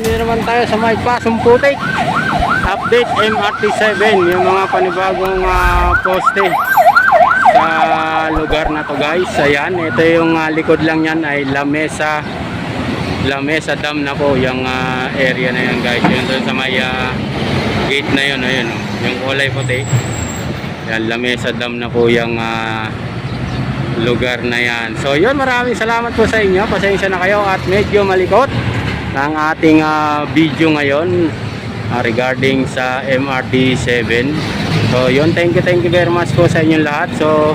lang tayo sa may pasong putik. Update MRT7, yung mga panibagong ah, poste sa lugar na to guys. Ayan, ito yung ah, likod lang yan ay La Mesa La Mesa Dam na po yung ah, area na yan guys. Yun doon sa may ah, gate na yun, ayun, yung kulay puti. Yan, La Mesa Dam na po yung ah, lugar na yan. So yun, maraming salamat po sa inyo. Pasensya na kayo at medyo malikot ng ating ah, video ngayon ah, regarding sa MRT7. So yun, thank you, thank you very much po sa inyong lahat. So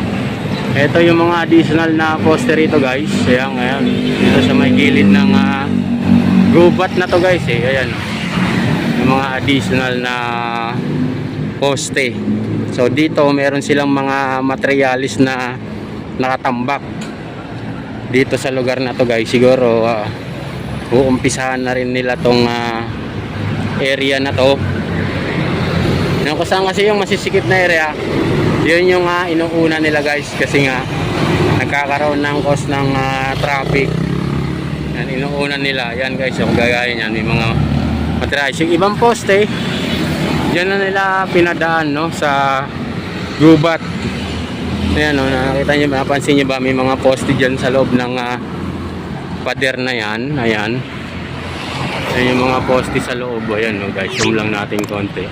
ito yung mga additional na poster rito guys. Ayan, ayan. Dito sa may gilid ng ah, gubat na to guys eh. Ayan. Yung mga additional na poste. So dito meron silang mga materialis na nakatambak dito sa lugar na to guys siguro uh, uumpisahan na rin nila tong ah, area na to. Yung kung saan kasi yung masisikip na area yun yung ah, inuuna nila guys. Kasi nga nagkakaroon ng cause ng ah, traffic. Yan inuuna nila. Yan guys yung gagaya niyan may mga materials yung ibang poste dyan na nila pinadaan no sa gubat. Ayan o, nakita nyo, napansin nyo ba may mga poste dyan sa loob ng ah, pader na yan. Ayan. Ayan yung mga poste sa loob. Ayan o guys, zoom lang natin konti.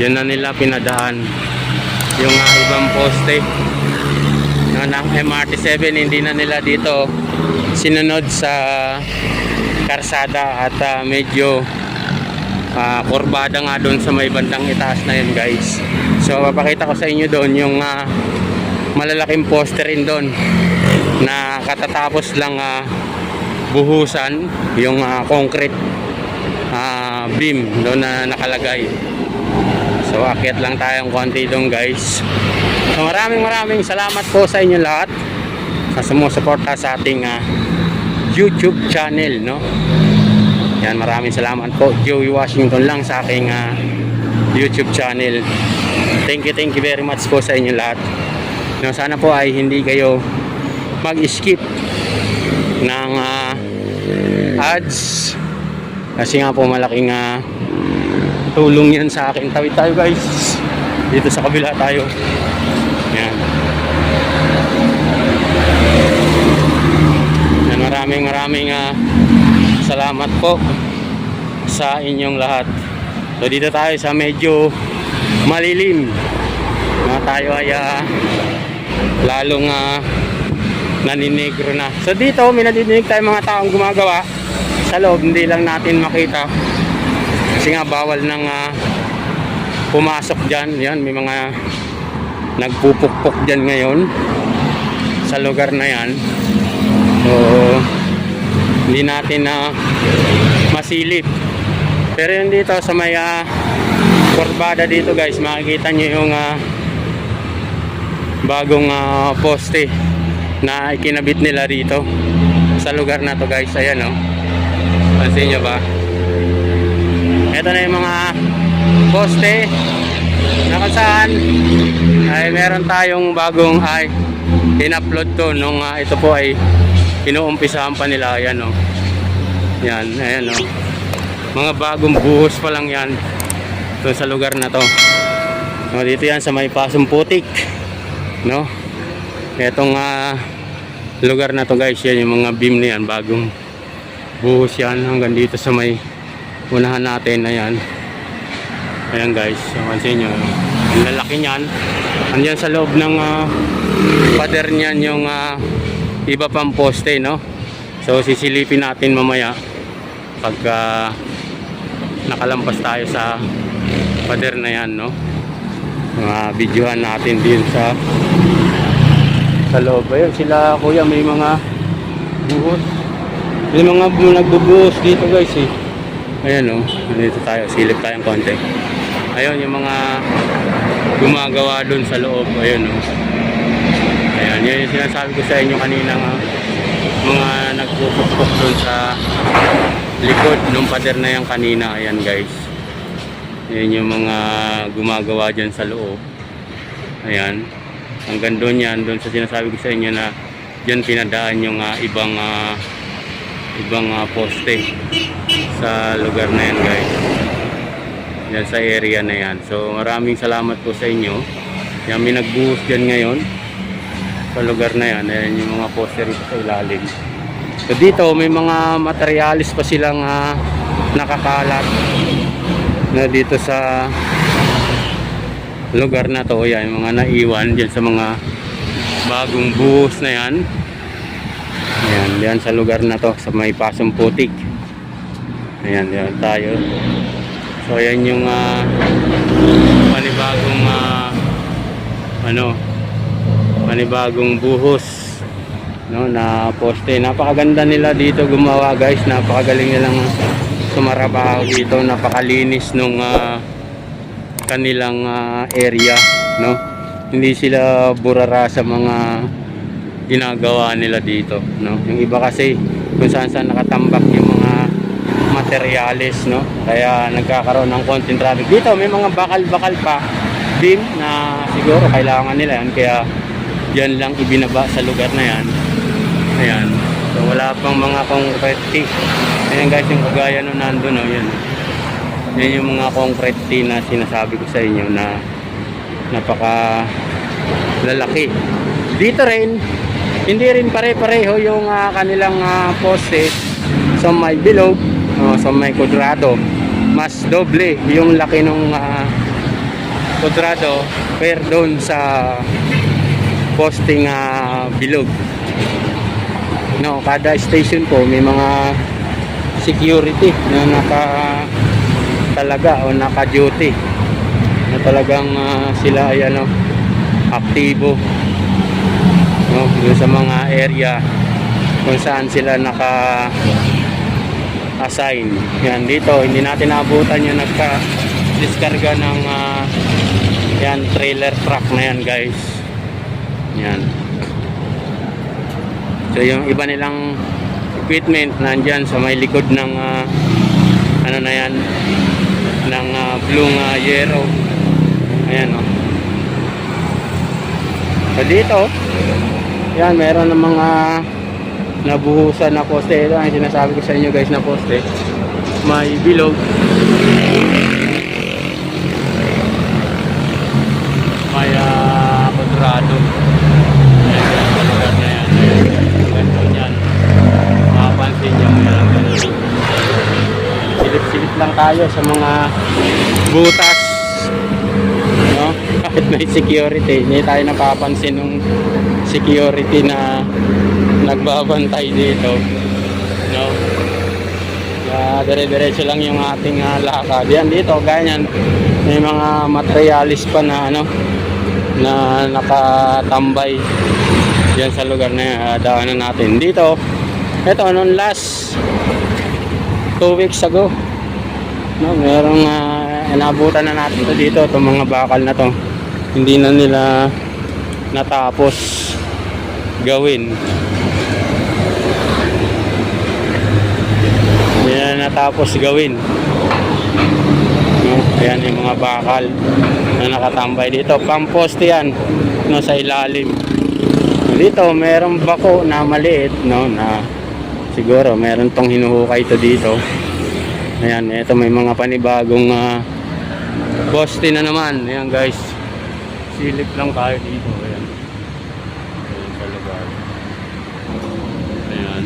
Diyan na nila pinadaan yung ah, ibang poste na ng MRT7. Hindi na nila dito sinunod sa karsada at ah, medyo ah, kurbada nga doon sa may bandang itaas na yun guys. So papakita ko sa inyo doon yung ah, malalaking poster rin doon na katatapos lang ah, buhusan yung ah, concrete ah, beam doon na nakalagay. So akyat lang tayong konti doon guys. So maraming maraming salamat po sa inyo lahat sa sumusuporta sa ating ah, youtube channel no? Yan maraming salamat po. Joey Washington lang sa aking ah, youtube channel. Thank you thank you very much po sa inyo lahat. No, sana po ay hindi kayo mag-skip ng ah, ads kasi nga po malaking ah, tulong yan sa akin. Tawid tayo guys. Dito sa kabila tayo. Yan. Yan maraming maraming ah, salamat po sa inyong lahat. So dito tayo sa medyo malilim. Na tayo ay ah, lalong uh, naninegro na. So dito, may nadidinig tayong mga taong gumagawa sa loob, hindi lang natin makita. Kasi nga bawal nang ah, pumasok dyan. Yan, may mga nagpupukpok dyan ngayon sa lugar na yan. So, hindi natin na masilip. Pero yun dito sa may ah, kurbada dito guys, makikita nyo yung ah, bagong ah, poste na ikinabit nila rito. Sa lugar na to guys. Ayan o pansin nyo ba? Ito na yung mga poste. Na kung saan ay meron tayong bagong ay in-upload to nung ah, ito po ay inuumpisahan pa nila. Ayan o yan ayan o mga bagong buhos pa lang yan sa lugar na to. O, dito yan sa may pasong putik no etong ah, lugar na to guys yan yung mga beam na yan. Bagong buhos yan. Hanggang dito sa may unahan natin. Ayan. Ayan guys. So, pansin nyo ang lalaki nyan andyan sa loob ng ah, pader nyan yung ah, iba pang poste no? So sisilipin natin mamaya pagka nakalampas tayo sa pader na yan no? Mga videohan natin din sa sa loob. Ayun, sila kuya may mga buhos. May mga bu- nagbubuhos dito guys eh. Ayan o, oh, dito tayo, silip tayong konti. Ayun, yung mga gumagawa dun sa loob. Ayun o. Oh. Ayan, yun yung sinasabi ko sa inyo kanina nga. Mga nagpupukpok dun sa likod nung pader na yan kanina. Ayan guys. Ayan yung mga gumagawa dyan sa loob. Ayan. Hanggang doon yan, doon sa sinasabi ko sa inyo na dyan pinadaan yung ah, ibang ah, ibang ah, poste sa lugar na yan guys. Yan sa area na yan. So maraming salamat po sa inyo. Yan may nagbuhos dyan ngayon sa lugar na yan. Ayan yung mga poste rito sa ilalim. So dito may mga materialis pa silang ah, nakakalat na dito sa lugar na to. Yan mga naiwan dyan sa mga bagong buhos na yan. Ayan, yan sa lugar na to sa may pasong putik. Ayan, yan tayo. So ayan yung ah, panibagong ah, ano panibagong buhos no na poste. Napakaganda nila dito gumawa guys. Napakagaling nilang sumarabaho dito. Napakalinis nung ah, kanilang ah, area no. Hindi sila burara sa mga ginagawa nila dito no. Yung iba kasi kung saan saan nakatambak yung mga materialis no. Kaya nagkakaroon ng konting traffic. Dito may mga bakal-bakal pa beam na siguro kailangan nila yan kaya yan lang ibinaba sa lugar na yan ayan so wala pang mga concrete ayan guys yung kagaya no nandun no yan yan yung mga concrete tee na sinasabi ko sa inyo na napaka lalaki. Dito rin hindi rin pare-pareho yung ah, kanilang ah, poste. Sa may bilog o sa may kudrado. Mas doble yung laki nung ah, kudrado per doon sa posting ah, bilog. No kada station po may mga security na naka talaga o naka duty na talagang ah, sila ay ano aktibo no doon sa mga area kung saan sila naka assign yan dito hindi natin naabutan yung nagka diskarga ng ah, yan trailer truck na yan guys. Yan. So yung iba nilang equipment nandyan sa may likod ng ah, ano na yan ng uh, blue uh, yero. Ayan o so dito yan meron ng mga nabuhusan na poste. Ito ang sinasabi ko sa inyo guys na poste. May bilog. May uh, kwadrado Ayan, sa lugar na yan ganito yan makapansin nyo yan ganito silip-silip lang tayo sa mga butas. No? kahit may security? Hindi tayo napapansin ng security na nagbabantay dito. No? Kaya dire-diretso lang yung ating uh, lakad. Yan dito ganyan. May mga materialis pa na ano na nakatambay yan sa lugar na ah, daanan natin. Dito ito nung last two weeks ago no merong uh, inabutan na natin to dito itong mga bakal na to. Hindi na nila natapos gawin. Hindi na natapos gawin. No? ayan yung mga bakal na nakatambay dito. Pamposte yan no, sa ilalim. Dito merong bako na maliit no na siguro meron tong hinuhukay ito dito ayan ito may mga panibagong uh, poste na naman. Ayan guys. Silip lang tayo dito. Ayan. Ayan sa lugar. Ayan.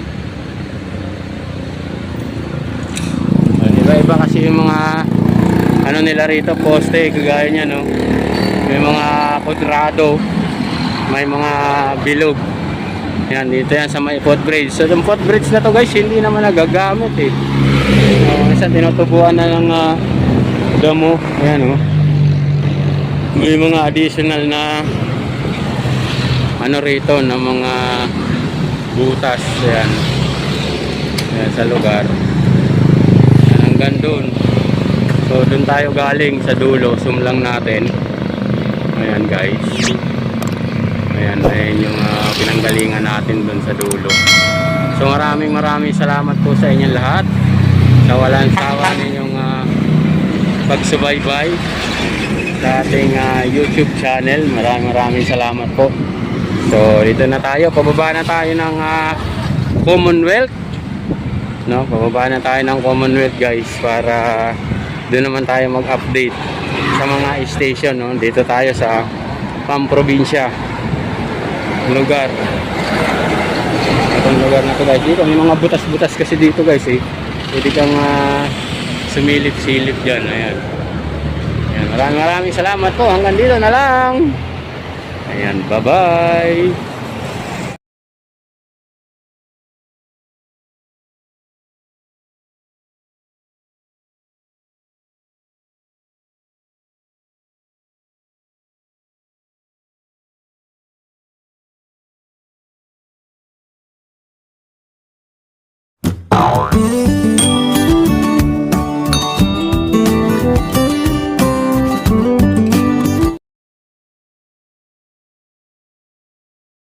Iba iba kasi yung mga ano nila rito poste kagaya niya no? May mga kwadrado may mga bilog yan dito yan sa may footbridge so yung footbridge na to guys hindi naman nagagamit eh. Uh, isa tinutubuan na ng uh, damo. Ayan oh. May mga additional na ano rito na mga butas. Ayan. Ayan sa lugar. Ayan, hanggang doon. So doon tayo galing sa dulo. Zoom lang natin. Ayan guys ayan ayan yung ah, pinanggalingan natin doon sa dulo so maraming maraming salamat po sa inyong lahat sa walang sawa ninyong ah, pagsubaybay sa ating ah, YouTube channel. Maraming maraming salamat po. So, dito na tayo. Pababa na tayo ng ah, Commonwealth. No, pababa na tayo ng Commonwealth guys para doon naman tayo mag-update sa mga station no. Dito tayo sa Pamprobinsya lugar. Itong lugar na to guys. Dito may mga butas-butas kasi dito guys eh. Pwede kang ah, sumilip-silip dyan. Ayan. Ayan. Maraming maraming salamat po. Hanggang dito na lang. Ayan. Bye-bye.